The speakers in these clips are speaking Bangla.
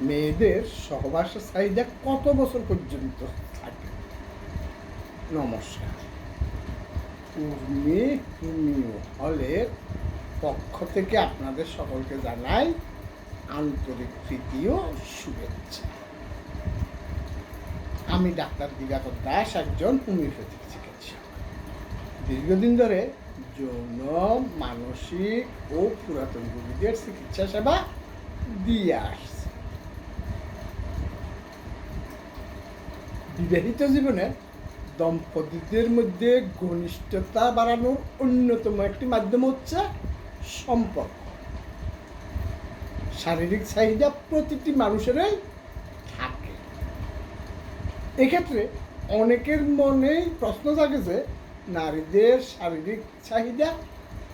মেয়েদের সহবাসের চাহিদা কত বছর পর্যন্ত থাকে? নমস্কার। হিমিও হলের পক্ষ থেকে আপনাদের সকলকে জানাই আন্তরিক ও শুভেচ্ছা। আমি ডাক্তার দিবাকর দাস, একজন হোমিওপ্যাথিক চিকিৎসক। দীর্ঘদিন ধরে যৌন, মানসিক ও পুরাতন রোগীদের চিকিৎসা সেবা দিয়ে আসছে। বিবাহিত জীবনে দম্পতিদের মধ্যে ঘনিষ্ঠতা বাড়ানোর অন্যতম একটি মাধ্যম হচ্ছে সম্পর্ক। শারীরিক চাহিদা প্রতিটি মানুষেরই থাকে। এক্ষেত্রে অনেকের মনেই প্রশ্ন থাকে যে, নারীদের শারীরিক চাহিদা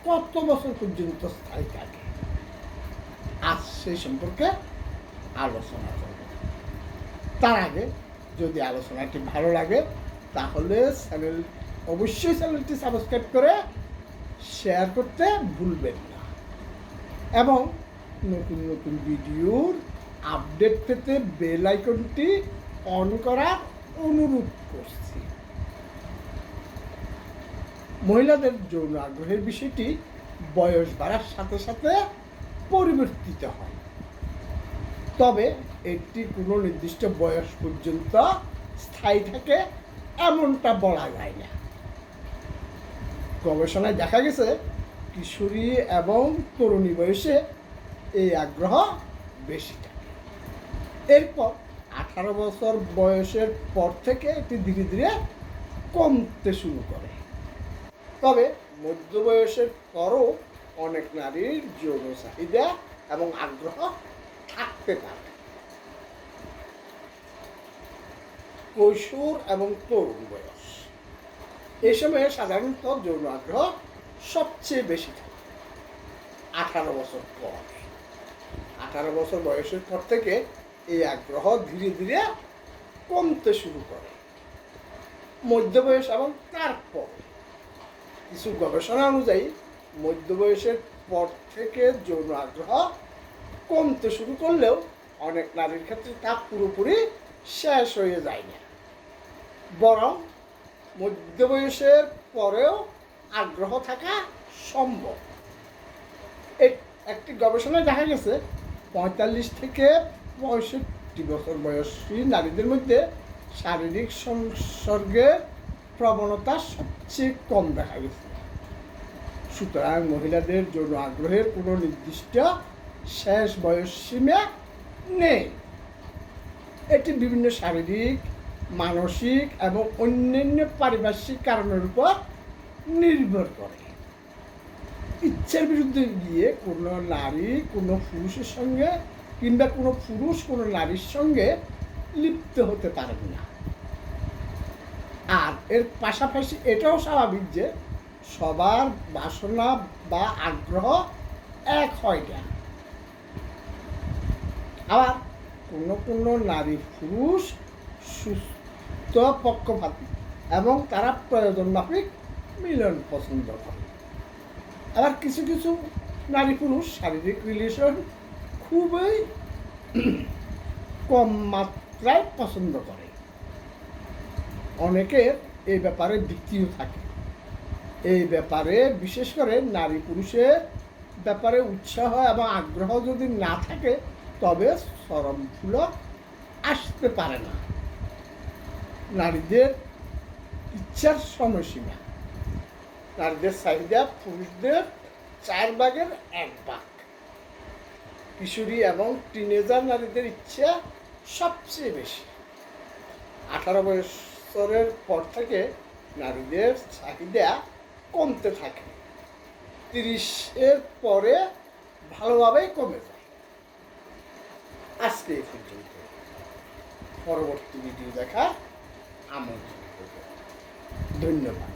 কত বছর পর্যন্ত স্থায়ী থাকে? আজ সেই সম্পর্কে আলোচনা করব। তার আগে যদি আলোচনাটি ভালো লাগে, তাহলে চ্যানেল অবশ্যই চ্যানেলটি সাবস্ক্রাইব করে শেয়ার করতে ভুলবেন না। এবং নতুন নতুন ভিডিওর আপডেট পেতে বেল আইকনটি অন করার অনুরোধ করছি। মহিলাদের যৌন আগ্রহের বিষয়টি বয়স বাড়ার সাথে সাথে পরিবর্তিত হয়। তবে এটি কোনো নির্দিষ্ট বয়স পর্যন্ত স্থায়ী থাকে এমনটা বলা যায় না। গবেষণায় দেখা গেছে, কিশোরী এবং তরুণী বয়সে এই আগ্রহ বেশি থাকে। এরপর আঠারো বছর বয়সের পর থেকে এটি ধীরে ধীরে কমতে শুরু করে। তবে মধ্য বয়সের পরও অনেক নারীর যৌন চাহিদা এবং আগ্রহ থাকতে পারে কৈশোর এবং তরুণ বয়স। এই সময়ে সাধারণত যৌন আগ্রহ সবচেয়ে বেশি থাকে। আঠারো বছর পর। আঠারো বছর বয়সের পর থেকে এই আগ্রহ ধীরে ধীরে কমতে শুরু করে। মধ্য বয়স এবং তারপর। কিছু গবেষণা অনুযায়ী মধ্য বয়সের পর থেকে যৌন আগ্রহ কমতে শুরু করলেও অনেক নারীর ক্ষেত্রে তা পুরোপুরি শেষ হয়ে যায় না বরং মধ্য বয়সের পরেও আগ্রহ থাকা সম্ভব। একটি গবেষণায় দেখা গেছে, পঁয়তাল্লিশ থেকে পঁয়ষট্টি বছর বয়সী নারীদের মধ্যে শারীরিক সংসর্গের প্রবণতা সবচেয়ে কম দেখা গেছে। সুতরাং মহিলাদের যৌন আগ্রহের কোনো নির্দিষ্ট শেষ বয়স সীমা নেই। এটি বিভিন্ন শারীরিক, মানসিক এবং অন্যান্য পারিপার্শ্বিক কারণের উপর নির্ভর করে। ইচ্ছার বিরুদ্ধে গিয়ে কোনো নারী, কোনো পুরুষের সঙ্গে কিংবা কোনো পুরুষ, কোনো নারীর সঙ্গে লিপ্ত হতে পারেন না। আর এর পাশাপাশি এটাও স্বাভাবিক যে সবার বাসনা বা আগ্রহ এক হয় না। আবার কোনো কোনো নারী পুরুষ সুস্থ পক্ষপাতী এবং তারা প্রয়োজন মাফিক মিলন পছন্দ করে। আবার কিছু কিছু নারী পুরুষ শারীরিক রিলেশন খুবই কম মাত্রায় পছন্দ করে। অনেকের এই ব্যাপারে ভীতিও থাকে। এই ব্যাপারে বিশেষ করে নারী পুরুষের ব্যাপারে উৎসাহ এবং আগ্রহ যদি না থাকে তবে চরমফুল আসতে পারে না। নারীদের ইচ্ছার সময়সীমা। নারীদের চাহিদা পুরুষদের চার ভাগের এক ভাগ। কিশোরী এবং টিনেজার নারীদের ইচ্ছা সবচেয়ে বেশি। আঠারো বছরের পর থেকে নারীদের চাহিদা কমতে থাকে। তিরিশের পরে ভালোভাবেই কমে যায়। আজকে এই পর্যন্ত পরবর্তী ভিডিও দেখা আমন্ত্রণ। ধন্যবাদ